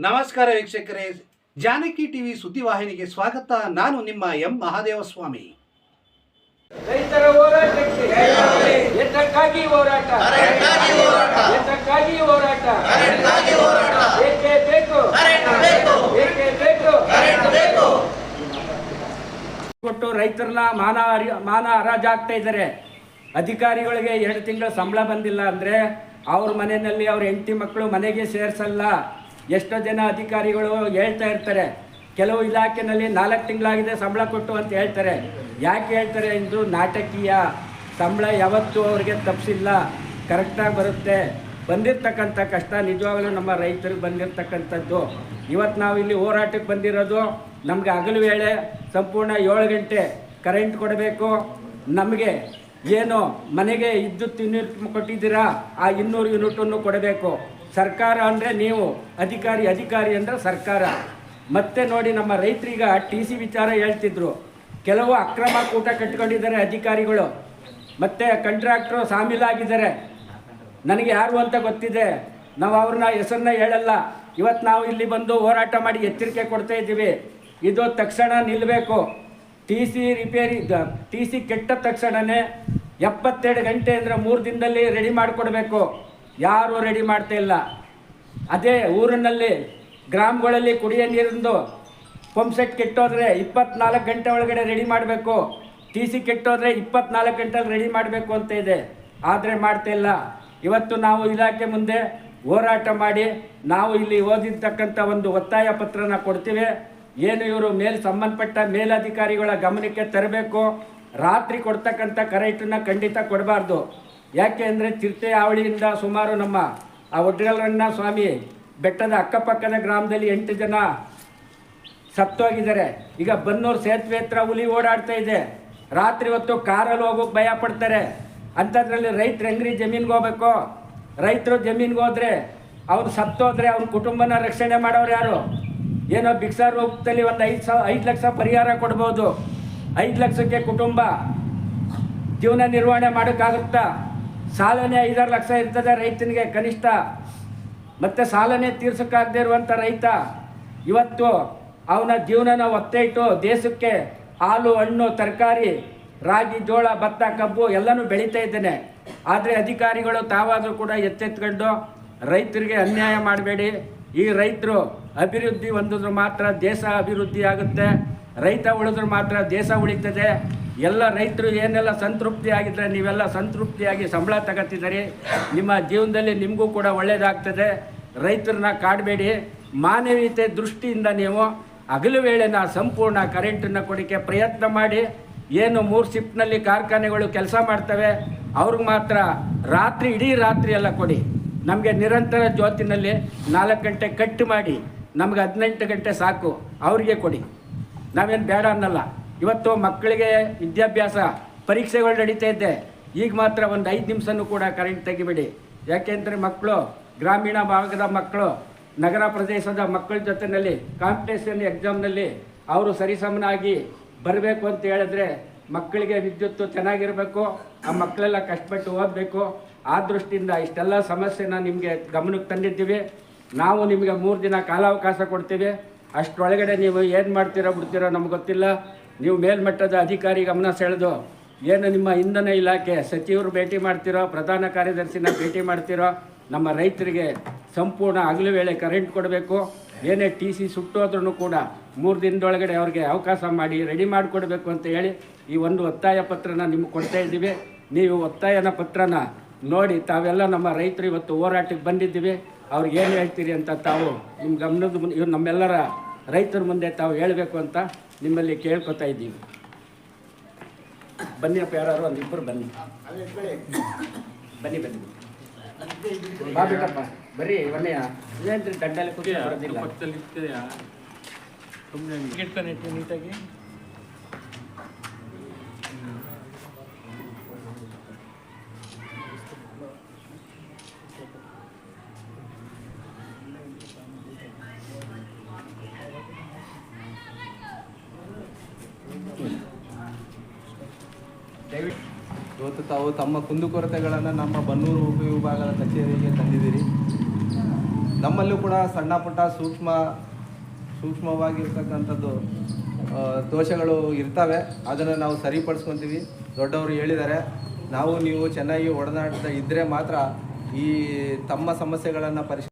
ನಮಸ್ಕಾರ ವೀಕ್ಷಕರೇ. ಜಾನಕಿ ಟಿವಿ ಸುದ್ದಿವಾಹಿನಿಗೆ ಸ್ವಾಗತ. ನಾನು ನಿಮ್ಮ ಎಂ ಮಹಾದೇವಸ್ವಾಮಿ. ರೈತರ ಹೋರಾಟಕ್ಕೆ ಎತ್ತಕ್ಕಾಗಿ ಹೋರಾಟ? ಎತ್ತಕ್ಕಾಗಿ ಹೋರಾಟ. ಏಕೆ ಬೇಕು? ಏಕೆ ಬೇಕು? ಕೊಟ್ಟು ರೈತರನ್ನ ಮಾನ ಮಾನ ಮಾನ ಹರಾಜಾಗ್ತಾ ಇದ್ದಾರೆ. ಅಧಿಕಾರಿಗಳಿಗೆ ಎರಡು ತಿಂಗಳ ಸಂಬಳ ಬಂದಿಲ್ಲ ಅಂದರೆ ಅವ್ರ ಮನೆಯಲ್ಲಿ ಅವ್ರ ಹೆಂಡತಿ ಮಕ್ಕಳು ಮನೆಗೆ ಸೇರಿಸಲ್ಲ. ಎಷ್ಟೋ ಜನ ಅಧಿಕಾರಿಗಳು ಹೇಳ್ತಾ ಇರ್ತಾರೆ, ಕೆಲವು ಇಲಾಖೆನಲ್ಲಿ ನಾಲ್ಕು ತಿಂಗಳಾಗಿದೆ ಸಂಬಳ ಕೊಟ್ಟು ಅಂತ ಹೇಳ್ತಾರೆ. ಯಾಕೆ ಹೇಳ್ತಾರೆ ಎಂದು ನಾಟಕೀಯ ಸಂಬಳ ಯಾವತ್ತೂ ಅವ್ರಿಗೆ ತಪ್ಪಿಸಿಲ್ಲ. ಕರೆಕ್ಟಾಗಿ ಬರುತ್ತೆ. ಬಂದಿರತಕ್ಕಂಥ ಕಷ್ಟ ನಿಜವಾಗಲೂ ನಮ್ಮ ರೈತರಿಗೆ ಬಂದಿರತಕ್ಕಂಥದ್ದು. ಇವತ್ತು ನಾವು ಇಲ್ಲಿ ಹೋರಾಟಕ್ಕೆ ಬಂದಿರೋದು ನಮಗೆ ಹಗಲು ವೇಳೆ ಸಂಪೂರ್ಣ ಏಳು ಗಂಟೆ ಕರೆಂಟ್ ಕೊಡಬೇಕು. ನಮಗೆ ಏನು ಮನೆಗೆ ವಿದ್ಯುತ್ ಯೂನಿಟ್ ಕೊಟ್ಟಿದ್ದೀರಾ, ಆ ಇನ್ನೂರು ಯೂನಿಟನ್ನು ಕೊಡಬೇಕು. ಸರ್ಕಾರ ಅಂದರೆ ನೀವು, ಅಧಿಕಾರಿ ಅಧಿಕಾರಿ ಅಂದರೆ ಸರ್ಕಾರ. ಮತ್ತೆ ನೋಡಿ ನಮ್ಮ ರೈತರೀಗ ಟಿ ಸಿ ವಿಚಾರ ಹೇಳ್ತಿದ್ರು. ಕೆಲವು ಅಕ್ರಮ ಕೂಟ ಕಟ್ಕೊಂಡಿದ್ದಾರೆ ಅಧಿಕಾರಿಗಳು. ಮತ್ತೆ ಕಂಟ್ರಾಕ್ಟ್ರು ಸಾಮೀಲಾಗಿದ್ದಾರೆ. ನನಗೆ ಯಾರು ಅಂತ ಗೊತ್ತಿದೆ. ನಾವು ಅವ್ರನ್ನ ಹೆಸರನ್ನ ಹೇಳಲ್ಲ. ಇವತ್ತು ನಾವು ಇಲ್ಲಿ ಬಂದು ಹೋರಾಟ ಮಾಡಿ ಎಚ್ಚರಿಕೆ ಕೊಡ್ತಾ ಇದ್ದೀವಿ. ಇದು ತಕ್ಷಣ ನಿಲ್ಲಬೇಕು T C repair T C ಕೆಟ್ಟ ತಕ್ಷಣವೇ ಎಪ್ಪತ್ತೆರಡು ಗಂಟೆ ಅಂದರೆ ಮೂರು ದಿನದಲ್ಲಿ ರೆಡಿ ಮಾಡಿಕೊಡ್ಬೇಕು. ಯಾರೂ ರೆಡಿ ಮಾಡ್ತಾ ಇಲ್ಲ. ಅದೇ ಊರಿನಲ್ಲಿ ಗ್ರಾಮಗಳಲ್ಲಿ ಕುಡಿಯೋ ನೀರಿಂದು ಪಂಪ್ ಸೆಟ್ ಕೆಟ್ಟೋದ್ರೆ ಇಪ್ಪತ್ನಾಲ್ಕು ಗಂಟೆ ಒಳಗಡೆ ರೆಡಿ ಮಾಡಬೇಕು. ಟಿ ಸಿ ಕೆಟ್ಟೋದ್ರೆ ಇಪ್ಪತ್ನಾಲ್ಕು ಗಂಟೆಲಿ ರೆಡಿ ಮಾಡಬೇಕು ಅಂತ ಇದೆ. ಆದರೆ ಮಾಡ್ತಾ ಇಲ್ಲ. ಇವತ್ತು ನಾವು ಇಲಾಖೆ ಮುಂದೆ ಹೋರಾಟ ಮಾಡಿ ನಾವು ಇಲ್ಲಿ ಓದಿರ್ತಕ್ಕಂಥ ಒಂದು ಒತ್ತಾಯ ಪತ್ರನ ಕೊಡ್ತೀವಿ. ಏನು ಇವರು ಮೇಲ್ ಸಂಬಂಧಪಟ್ಟ ಮೇಲಧಿಕಾರಿಗಳ ಗಮನಕ್ಕೆ ತರಬೇಕು. ರಾತ್ರಿ ಕೊಡ್ತಕ್ಕಂಥ ಕರೆಂಟನ್ನು ಖಂಡಿತ ಕೊಡಬಾರ್ದು. ಯಾಕೆ ಅಂದರೆ ಚಿರತೆ ಆವಳಿಯಿಂದ ಸುಮಾರು ನಮ್ಮ ಆ ಒಡ್ಗಲರಣ್ಣ ಸ್ವಾಮಿ ಬೆಟ್ಟದ ಅಕ್ಕಪಕ್ಕದ ಗ್ರಾಮದಲ್ಲಿ ಎಂಟು ಜನ ಸತ್ತೋಗಿದ್ದಾರೆ. ಈಗ ಬನ್ನೂರು ಸೇತುವೆ ಹತ್ರ ಹುಲಿ ಓಡಾಡ್ತಾ ಇದೆ. ರಾತ್ರಿ ಹೊತ್ತು ಕಾರಲ್ಲಿ ಹೋಗೋಕೆ ಭಯ ಪಡ್ತಾರೆ. ಅಂಥದ್ರಲ್ಲಿ ರೈತರು ಹೆಂಗ್ರಿ ಜಮೀನ್ಗೆ ಹೋಗ್ಬೇಕು? ರೈತರು ಜಮೀನ್ಗೆ ಹೋದರೆ ಅವ್ರು ಸತ್ತೋದ್ರೆ ಅವ್ರ ಕುಟುಂಬನ ರಕ್ಷಣೆ ಮಾಡೋರು ಯಾರು? ಏನೋ ಭಿಕ್ಷಾ ರೂಪದಲ್ಲಿ ಒಂದು ಐದು ಸಾವಿರ ಐದು ಲಕ್ಷ ಪರಿಹಾರ ಕೊಡ್ಬೋದು. ಐದು ಲಕ್ಷಕ್ಕೆ ಕುಟುಂಬ ಜೀವನ ನಿರ್ವಹಣೆ ಮಾಡೋಕ್ಕಾಗುತ್ತಾ? ಸಾಲನೇ ಐದಾರು ಲಕ್ಷ ಇರ್ತದೆ ರೈತನಿಗೆ ಕನಿಷ್ಠ. ಮತ್ತೆ ಸಾಲನೇ ತೀರ್ಸೋಕ್ಕಾಗದೇ ಇರುವಂಥ ರೈತ ಇವತ್ತು ಅವನ ಜೀವನನ ಒತ್ತೆ ಇಟ್ಟು ದೇಶಕ್ಕೆ ಹಾಲು, ಹಣ್ಣು, ತರಕಾರಿ, ರಾಗಿ, ಜೋಳ, ಭತ್ತ, ಕಬ್ಬು ಎಲ್ಲನೂ ಬೆಳೀತಾ ಇದ್ದೇನೆ. ಆದರೆ ಅಧಿಕಾರಿಗಳು ತಾವಾದರೂ ಕೂಡ ಎಚ್ಚೆತ್ಕೊಂಡು ರೈತರಿಗೆ ಅನ್ಯಾಯ ಮಾಡಬೇಡಿ. ಈ ರೈತರು ಅಭಿವೃದ್ಧಿ ಹೊಂದಿದ್ರು ಮಾತ್ರ ದೇಶ ಅಭಿವೃದ್ಧಿ ಆಗುತ್ತೆ. ರೈತ ಉಳಿದ್ರೆ ಮಾತ್ರ ದೇಶ ಉಳಿತದೆ. ಎಲ್ಲ ರೈತರು ಏನೆಲ್ಲ ಸಂತೃಪ್ತಿ ಆಗಿದ್ರೆ ನೀವೆಲ್ಲ ಸಂತೃಪ್ತಿಯಾಗಿ ಸಂಬಳ ತಗೋತಿದ್ದೀರಿ ನಿಮ್ಮ ಜೀವನದಲ್ಲಿ ನಿಮಗೂ ಕೂಡ ಒಳ್ಳೆಯದಾಗ್ತದೆ ರೈತರನ್ನ ಕಾಡಬೇಡಿ. ಮಾನವೀಯತೆ ದೃಷ್ಟಿಯಿಂದ ನೀವು ಹಗಲು ವೇಳೆನ ಸಂಪೂರ್ಣ ಕರೆಂಟನ್ನು ಕೊಡೋಕ್ಕೆ ಪ್ರಯತ್ನ ಮಾಡಿ. ಏನು ಮೂರು ಶಿಫ್ಟ್ನಲ್ಲಿ ಕಾರ್ಖಾನೆಗಳು ಕೆಲಸ ಮಾಡ್ತವೆ, ಅವ್ರಿಗೆ ಮಾತ್ರ ರಾತ್ರಿ, ಇಡೀ ರಾತ್ರಿ ಎಲ್ಲ ಕೊಡಿ. ನಮಗೆ ನಿರಂತರ ಜ್ಯೋತಿನಲ್ಲಿ ನಾಲ್ಕು ಗಂಟೆ ಕಟ್ ಮಾಡಿ. ನಮ್ಗೆ ಹದಿನೆಂಟು ಗಂಟೆ ಸಾಕು. ಅವರಿಗೆ ಕೊಡಿ. ನಾವೇನು ಬೇಡ ಅನ್ನಲ್ಲ. ಇವತ್ತು ಮಕ್ಕಳಿಗೆ ವಿದ್ಯಾಭ್ಯಾಸ, ಪರೀಕ್ಷೆಗಳು ನಡೀತಾ ಇದ್ದೆ ಈಗ ಮಾತ್ರ ಒಂದು ಐದು ನಿಮಿಷನೂ ಕೂಡ ಕರೆಂಟ್ ತೆಗಿಬೇಡಿ. ಯಾಕೆಂದರೆ ಮಕ್ಕಳು ಗ್ರಾಮೀಣ ಭಾಗದ ಮಕ್ಕಳು ನಗರ ಪ್ರದೇಶದ ಮಕ್ಕಳ ಜೊತೆಯಲ್ಲಿ ಕಾಂಪಿಟೇಷನ್ ಎಕ್ಸಾಮ್ನಲ್ಲಿ ಅವರು ಸರಿಸಮನಾಗಿ ಬರಬೇಕು ಅಂತ ಹೇಳಿದ್ರೆ ಮಕ್ಕಳಿಗೆ ವಿದ್ಯುತ್ತು ಚೆನ್ನಾಗಿರಬೇಕು, ಆ ಮಕ್ಕಳೆಲ್ಲ ಕಷ್ಟಪಟ್ಟು ಓದಬೇಕು. ಆ ದೃಷ್ಟಿಯಿಂದ ಇಷ್ಟೆಲ್ಲ ಸಮಸ್ಯೆನ ನಿಮಗೆ ಗಮನಕ್ಕೆ ತಂದಿದ್ದೀವಿ. ನಾವು ನಿಮಗೆ ಮೂರು ದಿನ ಕಾಲಾವಕಾಶ ಕೊಡ್ತೀವಿ. ಅಷ್ಟರೊಳಗಡೆ ನೀವು ಏನು ಮಾಡ್ತೀರೋ ಬಿಡ್ತೀರೋ ನಮ್ಗೆ ಗೊತ್ತಿಲ್ಲ. ನೀವು ಮೇಲ್ಮಟ್ಟದ ಅಧಿಕಾರಿ ಗಮನ ಸೆಳೆದು ಏನು ನಿಮ್ಮ ಇಂಧನ ಇಲಾಖೆ ಸಚಿವರು ಭೇಟಿ ಮಾಡ್ತಿರೋ, ಪ್ರಧಾನ ಕಾರ್ಯದರ್ಶಿನ ಭೇಟಿ ಮಾಡ್ತಿರೋ, ನಮ್ಮ ರೈತರಿಗೆ ಸಂಪೂರ್ಣ ಹಗಲು ವೇಳೆ ಕರೆಂಟ್ ಕೊಡಬೇಕು, ಏನೇ ಟಿ ಸಿ ಸುಟ್ಟೋದ್ರೂ ಕೂಡ ಮೂರು ದಿನದೊಳಗಡೆ ಅವ್ರಿಗೆ ಅವಕಾಶ ಮಾಡಿ ರೆಡಿ ಮಾಡಿಕೊಡ್ಬೇಕು ಅಂತ ಹೇಳಿ ಈ ಒಂದು ಒತ್ತಾಯ ಪತ್ರನ ನಿಮ್ಗೆ ಕೊಡ್ತಾ ಇದ್ದೀವಿ. ನೀವು ಒತ್ತಾಯನ ಪತ್ರನ ನೋಡಿ ತಾವೆಲ್ಲ ನಮ್ಮ ರೈತರು ಇವತ್ತು ಹೋರಾಟಕ್ಕೆ ಬಂದಿದ್ದೀವಿ. ಅವ್ರಿಗೆ ಏನು ಹೇಳ್ತೀರಿ ಅಂತ ತಾವು ನಿಮ್ಮ ಗಮನದ ಇವ್ರು ನಮ್ಮೆಲ್ಲರ ರೈತರ ಮುಂದೆ ತಾವು ಹೇಳಬೇಕು ಅಂತ ನಿಮ್ಮಲ್ಲಿ ಕೇಳ್ಕೊತಾ ಇದ್ದೀವಿ. ಬನ್ನಿಯಪ್ಪ ಯಾರು ಒಂದು ಇಬ್ಬರು ಬನ್ನಿ. ಬನ್ನಿ ಬನ್ನಿ. ಬಾ ಬಿಟ್ಟಪ್ಪ ಬರ್ರಿ ಬನ್ನಿಯ ಇದೇನ್ರಿ ದಂಡಲ್ಲಿ ಕೂತ್ಕೊಂಡು ಬರೋದಿಲ್ಲ. ಪಕ್ಕದಲ್ಲಿ ಇರ್ತೀಯಾ? ಸುಮ್ಮನೆ ಇಟ್ಕೊಂಡು ನೀಟಾಗಿ. ದಯವಿಟ್ಟು ಇವತ್ತು ತಾವು ತಮ್ಮ ಕುಂದುಕೊರತೆಗಳನ್ನು ನಮ್ಮ ಬನ್ನೂರು ಉಪವಿಭಾಗದ ಕಚೇರಿಗೆ ತಂದಿದ್ದೀರಿ. ನಮ್ಮಲ್ಲೂ ಕೂಡ ಸಣ್ಣ ಪುಟ್ಟ ಸೂಕ್ಷ್ಮ, ಸೂಕ್ಷ್ಮವಾಗಿರ್ತಕ್ಕಂಥದ್ದು ದೋಷಗಳು ಇರ್ತವೆ. ಅದನ್ನು ನಾವು ಸರಿಪಡಿಸ್ಕೊತೀವಿ. ದೊಡ್ಡವರು ಹೇಳಿದ್ದಾರೆ, ನಾವು ನೀವು ಚೆನ್ನಾಗಿ ಒಡನಾಡ್ತಾ ಇದ್ದರೆ ಮಾತ್ರ ಈ ತಮ್ಮ ಸಮಸ್ಯೆಗಳನ್ನು ಪರಿಶೀಲ